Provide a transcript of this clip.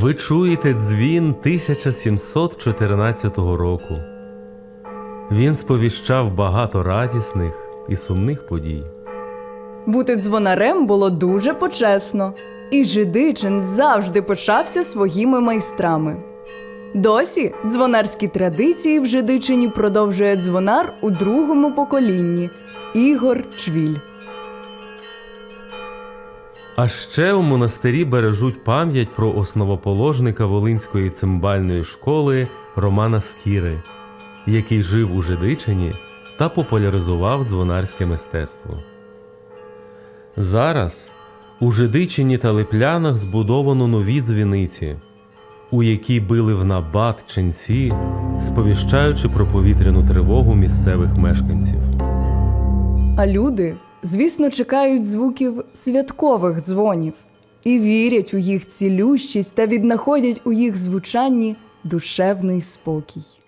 Ви чуєте дзвін 1714 року. Він сповіщав багато радісних і сумних подій. Бути дзвонарем було дуже почесно, і Жидичин завжди пишався своїми майстрами. Досі дзвонарські традиції в Жидичині продовжує дзвонар у другому поколінні Ігор Чвіль. А ще у монастирі бережуть пам'ять про основоположника Волинської цимбальної школи Романа Скіри, який жив у Жидичині та популяризував дзвонарське мистецтво. Зараз у Жидичині та Липлянах збудовано нові дзвіниці, у які били в набат ченці, сповіщаючи про повітряну тривогу місцевих мешканців. А люди, звісно, чекають звуків святкових дзвонів і вірять у їх цілющість та віднаходять у їх звучанні душевний спокій.